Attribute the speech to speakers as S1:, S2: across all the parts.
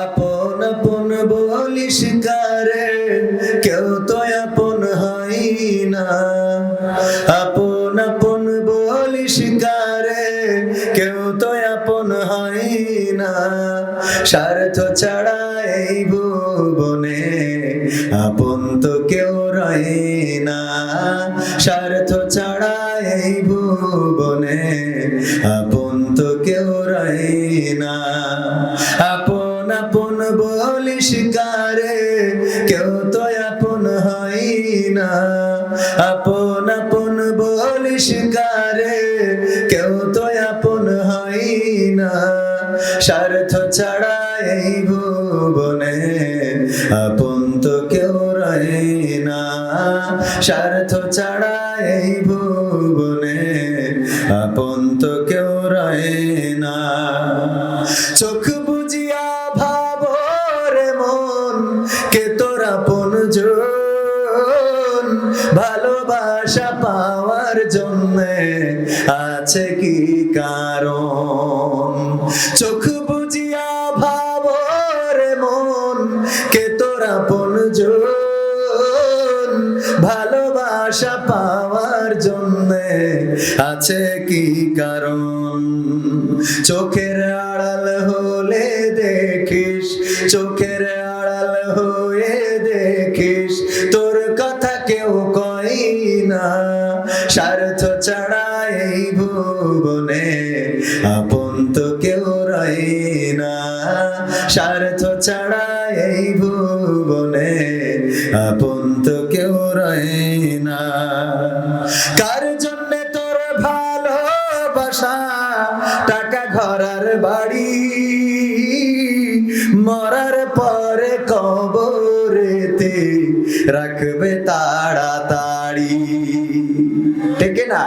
S1: আপন আপন বলিস কারে, কেউ তো আপন হয় না। আপন আপন বলিস কারে, কেউ তো আপন হয় না। স্বার্থ ছাড়া এই ভুবনে আপন তো কেউ রয় না। স্বার্থ ছাড়া এই ভুবনে আপন তো কেউ রয় না। বলিস কারে কেউ তো আপন হয় না। আপন আপন বলিস কারে কেউ তো আপন হয় না। স্বার্থ ছাড়া এই ভুবনে আপন তো কেউ রয় না। স্বার্থ ছাড়া এই ভুবনে আপন তো কেউ রয় না। চোখ আছে কি কারণ? চোখ বুঝিয়া ভাবরে মন, কে তোরা আপন ভালোবাসা পাওয়ার জন্য আছে কি কারণ? চোখের আড়াল হলে দেখিস, চোখের আড়াল হয়ে দেখিস, তোর কথা কেউ কই না। স্বার্থ ছাড়া ভুবনে, আপন তো কেউ রয় না। স্বার্থ ছাড়া এই ভুবনে, আপন তো কেউ রয় না। কার জন্য তোর ভালোবাসা? টাকা ঘরার বাড়ি, মরার পরে কবরেতে রাখবে তাড়াতাড়ি ঠিক না?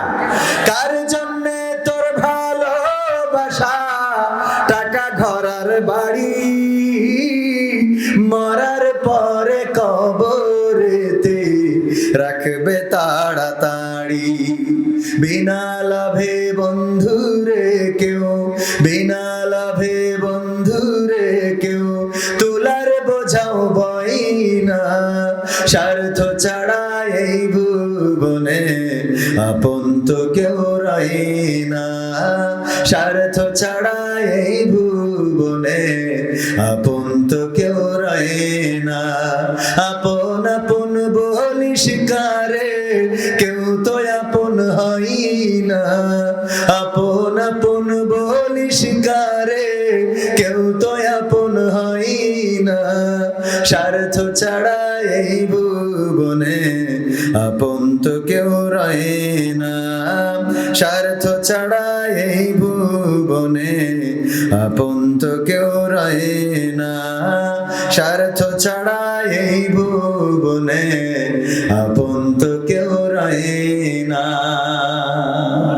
S1: কার জন্য তোর ভালোবাসা? টাকা ঘরার বাড়ি, মরার পরে কবরেতে রাখবে তাড়াতাড়ি। বিনা লাভে বন্ধুরে কেউ, বিনা লাভে বন্ধুরে কেউ, তুলার বোঝাও বই না। স্বার্থ ছাড়া এই ভুবনে আপন তো কেউ রয় না। স্বার্থ ছাড়া এই ভুবনে আপন তো কেউ রয় না। আপন আপন বলিস শিকারে কেউ তো আপন হই না। আপন আপন বলিস শিকারে কেউ তো আপন হই না। স্বার্থ ছাড়া এই ভুবনে আপন তো কেউ রয়ে না। স্বার্থ ছাড়া এই ভুবনে আপন তো কেউ রয়ে না। স্বার্থ ছাড়া এই ভুবনে আপন তো কেউ রয়ে না।